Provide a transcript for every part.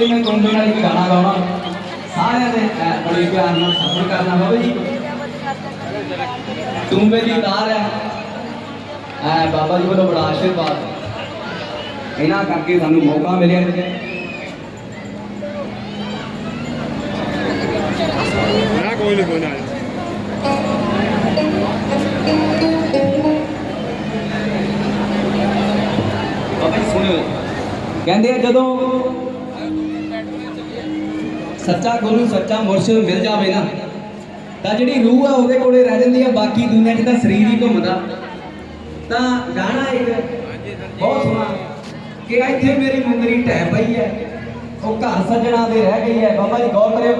ਲਈ ਮੈਂ ਗੁੰਡੇ ਨਾਲ ਇੱਕ ਗਾਣਾ ਗਾਉਣਾ ਸਾਰਿਆਂ ਨੇ ਐ ਬੜੇ ਪਿਆਰ ਨਾਲ ਸਫਰ ਕਰਨਾ ਬਾਬਾ ਜੀ। ਤੂੰ ਮੇਰੀ ਤਾਰ ਹੈ। ਐ ਬਾਬਾ ਜੀ ਵੱਲੋਂ ਬੜਾ ਆਸ਼ੀਰਵਾਦ। ਇਹਨਾਂ ਕਰਕੇ ਸਾਨੂੰ ਮੌਕਾ ਮਿਲਿਆ। ਜੀ ਮੈਂ ਕੋਈ ਨਹੀਂ ਕੋਈ ਨਾ ਬਾਬਾ ਜੀ ਸੁਣਿਓ। ਕਹਿੰਦੇ ਆ ਜਦੋਂ ਸੱਚਾ ਗੁਰੂ ਸੱਚਾ ਮੁਰਸ਼ਿਦ ਮਿਲ ਜਾਵੇ ਨਾ, ਤਾਂ ਜਿਹੜੀ ਰੂਹ ਆ ਉਹਦੇ ਕੋਲੇ ਰਹਿ ਜਾਂਦੀ ਆ, ਬਾਕੀ ਦੁਨੀਆ 'ਚ ਤਾਂ ਸਰੀਰ ਹੀ ਘੁੰਮਦਾ। ਤਾਂ ਗਾਣਾ ਇੱਕ ਬਹੁਤ ਸੋਹਣਾ ਕਿ ਇੱਥੇ ਮੇਰੀ ਮੁੰਦਰੀ ਢਹਿ ਪਈ ਹੈ, ਉਹ ਘਰ ਸੱਜਣਾ ਦੇ ਰਹਿ ਗਈ ਹੈ, ਬਾਬਾ ਜੀ ਗੌਰ ਕਰਿਓ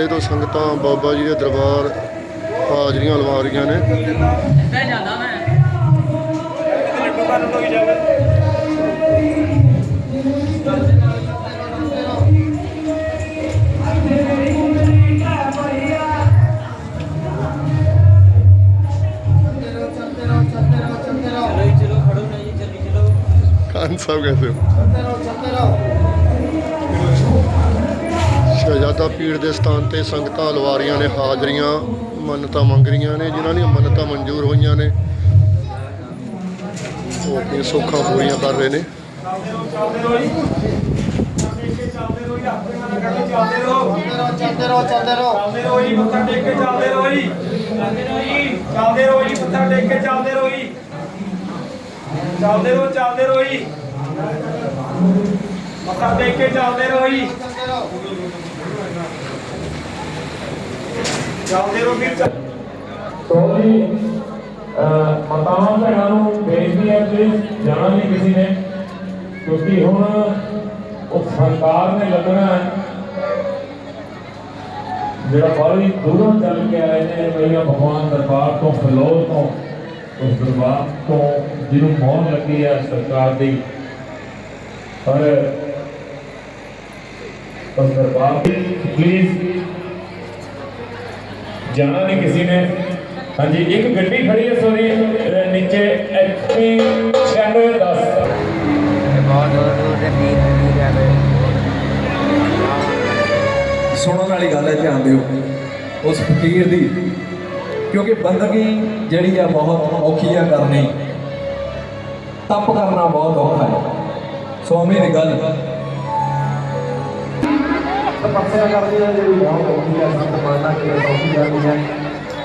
ਦਰਾਡੇ ਤੋਂ ਸੰਗਤਾਂ ਬਾਬਾ ਜੀ ਦੇ ਦਰਬਾਰ ਹਾਜ਼ਰੀਆਂ ਲਵਾ ਰਹੀਆਂ ਨੇ। ਲੱਡੂ ਕਰਨ ਤੋਂ ਹੀ ਜਾਵੇ ਸਾਹਿਬ ਕੈਸੇ ਹੋ। ਸ਼ਹਿਜ਼ਾਦਾ ਪੀਰ ਦੇ ਸਥਾਨ ਤੇ ਸੰਗਤਾਂ ਲਵਾਰੀਆਂ ਨੇ ਹਾਜ਼ਰੀਆਂ ਮੰਨਤਾਂ ਮੰਗ ਰਹੀਆਂ ਨੇ ਜਿਨ੍ਹਾਂ ਦੀਆਂ ਮੰਨਤਾਂ ਮਨਜ਼ੂਰ ਹੋਈਆਂ ਨੇ। ਉਹ ਆਪਣੀਆਂ ਸੌਖਾਂ ਪੂਰੀਆਂ ਕਰ ਰਹੇ ਨੇ। ਚੱਲਦੇ ਰਹੋ ਚੱਲਦੇ ਰਹੋ। ਚੱਲਦੇ ਰਹੋ ਚੱਲਦੇ ਰਹੋ ਜੀ ਮੱਥਾ ਟੇਕ ਕੇ ਚੱਲਦੇ ਰਹੋ ਜੀ। ਚੱਲਦੇ ਰਹੋ ਜੀ। ਚੱਲਦੇ ਰਹੋ ਜੀ ਮੱਥਾ ਟੇਕ ਕੇ ਚੱਲਦੇ ਰਹੋ ਜੀ। ਚੱਲਦੇ ਰਹੋ ਚੱਲਦੇ ਰਹੋ ਜੀ। ਮੱਥਾ ਟੇਕ ਕੇ ਚੱਲਦੇ ਰਹੋ ਜੀ। ਚੱਲਦੇ ਰਹੋ ਵੀਰ ਚੱਲ ਸੋ ਜੀ, ਅਹ ਭੈਣਾਂ ਨੂੰ ਬੇਨਤੀ ਹੈ ਕਿ ਜਾਣਾ ਨਹੀਂ ਕਿਸੇ ਨੇ। ਕਿਉਂਕਿ ਹੁਣ ਉਹ ਸਰਕਾਰ ਨੇ ਲੱਗਣਾ ਹੈ। ਜਿਹੜਾ ਬੜੀ ਦੂਰੋਂ ਚੱਲ ਕੇ ਆਏ ਨੇ ਮਈਆ ਭਗਵਾਨ ਦਰਬਾਰ ਤੋਂ ਫਲੋਰ ਤੋਂ, ਉਸ ਦਰਬਾਰ ਤੋਂ ਜਿਹਨੂੰ ਮੌਨ ਲੱਗੀ ਹੈ ਸਰਕਾਰ ਦੀ। ਪਰ ਉਸ ਦਰਬਾਰ ਪਲੀਜ਼ ਜਾਣਾ ਨਹੀਂ ਕਿਸੇ ਨੇ। ਹਾਂਜੀ, ਇੱਕ ਗੱਡੀ ਖੜੀ ਹੈ ਸੋਰੀ ਨੀਚੇ ਐਚਪੀ 9610 ਬਹੁਤ ਦੂਰ ਦੂਰ ਦੇ ਵੀਰ ਵੀਰ ਆਵੇ ਸੁਣਨ ਵਾਲੀ ਗੱਲ ਹੈ, ਧਿਆਨ ਦਿਓ। ਉਸ ਫਕੀਰ ਦੀ। ਕਿਉਂਕਿ ਬੰਦਗੀ ਜਿਹੜੀ ਆ, ਬਹੁਤ ਔਖੀ ਆ ਕਰਨੀ। ਤਪ ਕਰਨਾ ਬਹੁਤ ਔਖਾ ਹੈ। ਸਵਾਮੀ ਦੀ ਗੱਲ। ਤਪੱਸਿਆ ਕਰਦੀ ਹੈ ਜਿਹੜੀ ਬਹੁਤ ਔਖੀ ਹੈ ਸੰਤ ਮਾਨਾ ਕਿ ਔਖੀ ਕਰਨੀ ਹੈ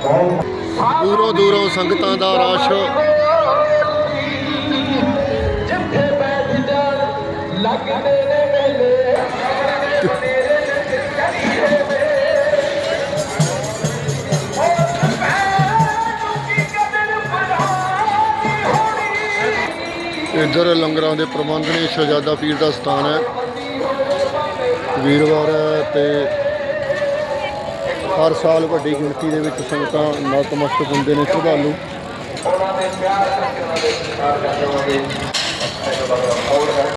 ਬਹੁਤ ਦੂਰੋਂ ਦੂਰੋਂ ਸੰਗਤਾਂ ਦਾ ਰਸ਼। ਜਿੱਥੇ ਬੈਠ ਜਾਣ ਲੱਗਦੇ ਨੇ ਮੇਲੇ ਇੱਧਰ ਲੰਗਰਾਂ ਦੇ ਪ੍ਰਬੰਧ ਨੇ ਸ਼ਹਿਜ਼ਾਦਾ ਪੀਰ ਦਾ ਸਥਾਨ ਹੈ। ਵੀਰਵਾਰ ਹੈ ਤੇ ਹਰ ਸਾਲ ਵੱਡੀ ਗਿਣਤੀ ਦੇ ਵਿੱਚ ਸੰਗਤਾਂ ਨਤਮਸਤਕ ਹੁੰਦੇ ਨੇ, ਸ਼ਰਧਾਲੂ। ਉਹਨਾਂ ਦੇ ਪਿਆਰ ਕਰਕੇ ਉਹਨਾਂ ਦੇ ਸਤਿਕਾਰ ਕਰਦੇ ਹੋਵਾਂਗੇ